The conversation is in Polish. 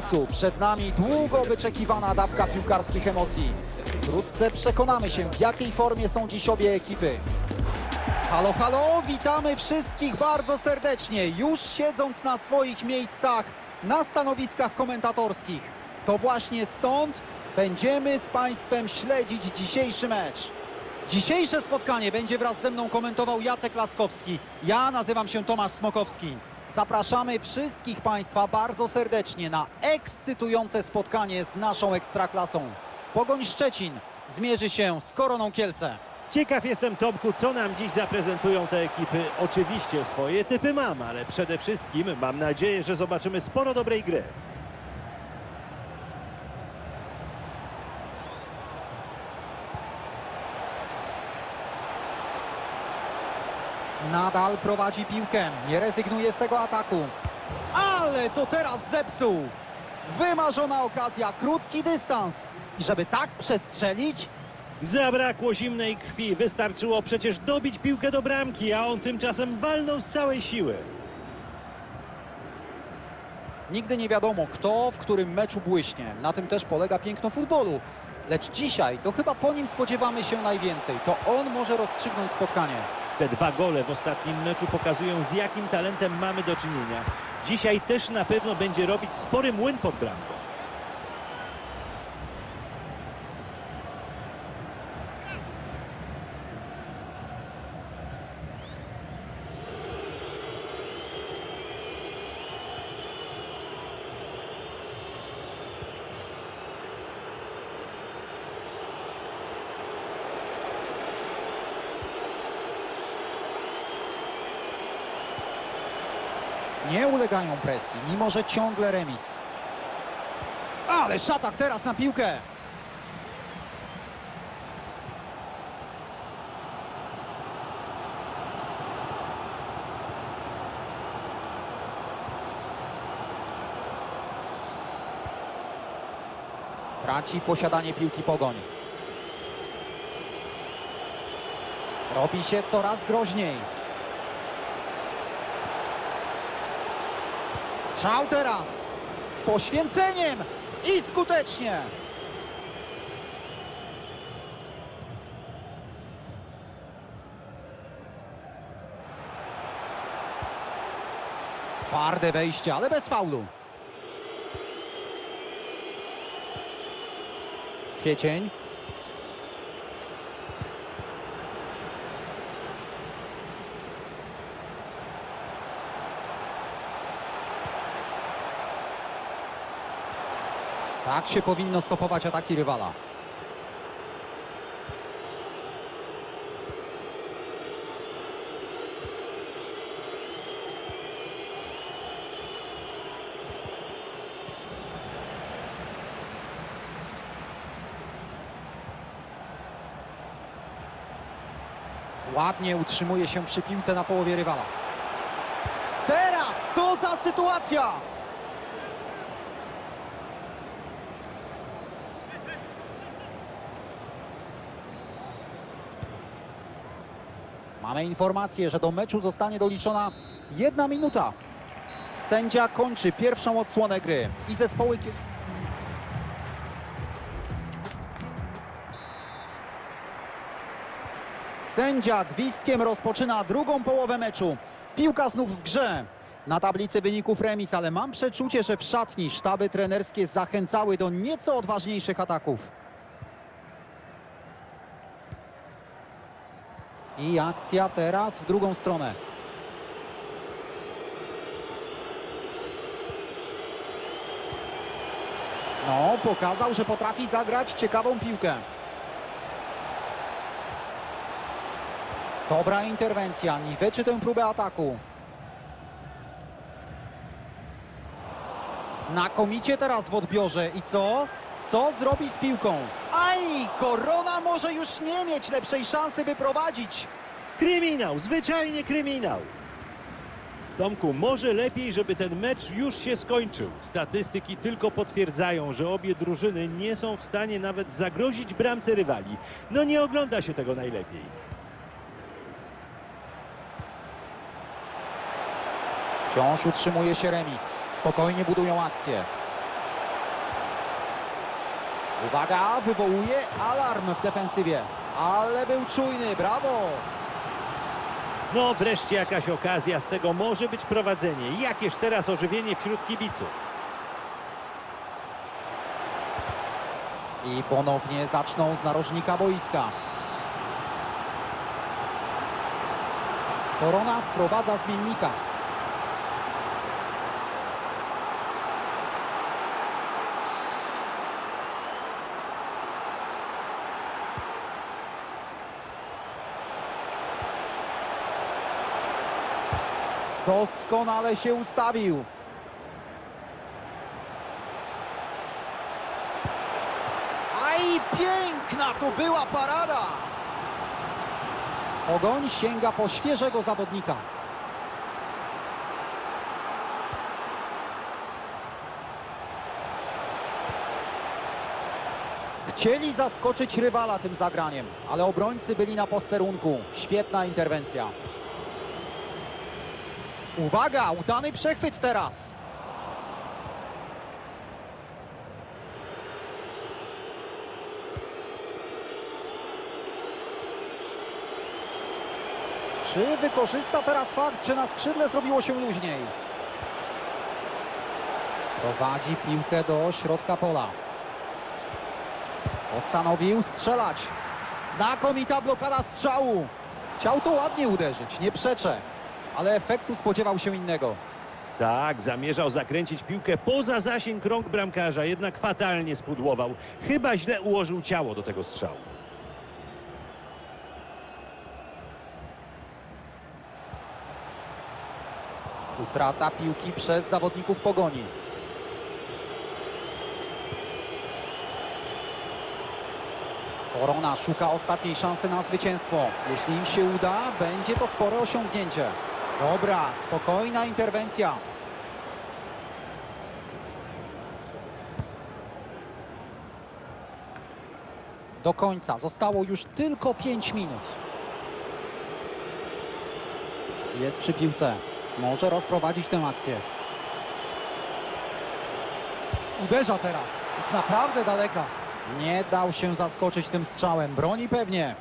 końcu przed nami długo wyczekiwana dawka piłkarskich emocji. Wkrótce przekonamy się, w jakiej formie są dziś obie ekipy. Halo, halo, witamy wszystkich bardzo serdecznie, już siedząc na swoich miejscach na stanowiskach komentatorskich. To właśnie stąd będziemy z Państwem śledzić dzisiejszy mecz. Dzisiejsze spotkanie będzie wraz ze mną komentował Jacek Laskowski. Ja nazywam się Tomasz Smokowski. Zapraszamy wszystkich Państwa bardzo serdecznie na ekscytujące spotkanie z naszą Ekstraklasą. Pogoń Szczecin zmierzy się z Koroną Kielce. Ciekaw jestem, Tomku, co nam dziś zaprezentują te ekipy. Oczywiście swoje typy mam, ale przede wszystkim mam nadzieję, że zobaczymy sporo dobrej gry. Nadal prowadzi piłkę, nie rezygnuje z tego ataku. Ale to teraz zepsuł. Wymarzona okazja, krótki dystans. I żeby tak przestrzelić, Zabrakło zimnej krwi, wystarczyło przecież dobić piłkę do bramki, a on tymczasem walnął z całej siły. nigdy nie wiadomo, kto w którym meczu błyśnie. Na tym też polega piękno futbolu. Lecz dzisiaj to chyba po nim spodziewamy się najwięcej. To on może rozstrzygnąć spotkanie. Te dwa gole w ostatnim meczu pokazują, z jakim talentem mamy do czynienia. Dzisiaj też na pewno będzie robić spory młyn pod bramką. Nie ulegają presji, mimo że ciągle remis. Ale szatak teraz na piłkę. Traci posiadanie piłki pogoń. Robi się coraz groźniej. Strzał teraz z poświęceniem i skutecznie. Twarde wejście, ale bez faulu. Kwiecień. Tak się powinno stopować ataki rywala. Ładnie utrzymuje się przy piłce na połowie rywala. Teraz co za sytuacja! Mamy informację, że do meczu zostanie doliczona jedna minuta. Sędzia kończy pierwszą odsłonę gry i zespoły... Sędzia gwizdkiem rozpoczyna drugą połowę meczu. Piłka znów w grze. Na tablicy wyników remis, ale mam przeczucie, że w szatni sztaby trenerskie zachęcały do nieco odważniejszych ataków. I akcja teraz w drugą stronę. No, pokazał, że potrafi zagrać ciekawą piłkę. Dobra interwencja, niweczy tę próbę ataku. Znakomicie teraz w odbiorze. I co? Co zrobi z piłką? Aj, Korona może już nie mieć lepszej szansy, by prowadzić. Kryminał, zwyczajnie kryminał. Tomku, może lepiej, żeby ten mecz już się skończył. Statystyki tylko potwierdzają, że obie drużyny nie są w stanie nawet zagrozić bramce rywali. No nie ogląda się tego najlepiej. Wciąż utrzymuje się remis. Spokojnie budują akcję. Uwaga, wywołuje alarm w defensywie. Ale był czujny, brawo! No wreszcie jakaś okazja, z tego może być prowadzenie. Jakież teraz ożywienie wśród kibiców. I ponownie zaczną z narożnika boiska. Korona wprowadza zmiennika. Doskonale się ustawił. Aj, piękna to była parada! Ogoń sięga po świeżego zawodnika. Chcieli zaskoczyć rywala tym zagraniem, ale obrońcy byli na posterunku. Świetna interwencja. Uwaga, udany przechwyt teraz. Czy wykorzysta teraz fakt, że na skrzydle zrobiło się luźniej? Prowadzi piłkę do środka pola. Postanowił strzelać. Znakomita blokada strzału. Chciał to ładnie uderzyć, nie przeczę. Ale efektu spodziewał się innego. Tak, zamierzał zakręcić piłkę poza zasięg rąk bramkarza, jednak fatalnie spudłował. Chyba źle ułożył ciało do tego strzału. Utrata piłki przez zawodników pogoni. Korona szuka ostatniej szansy na zwycięstwo. Jeśli im się uda, będzie to spore osiągnięcie. Dobra, spokojna interwencja. Do końca zostało już tylko 5 minut. Jest przy piłce. Może rozprowadzić tę akcję. Uderza teraz. Z naprawdę daleka. Nie dał się zaskoczyć tym strzałem. Broni pewnie.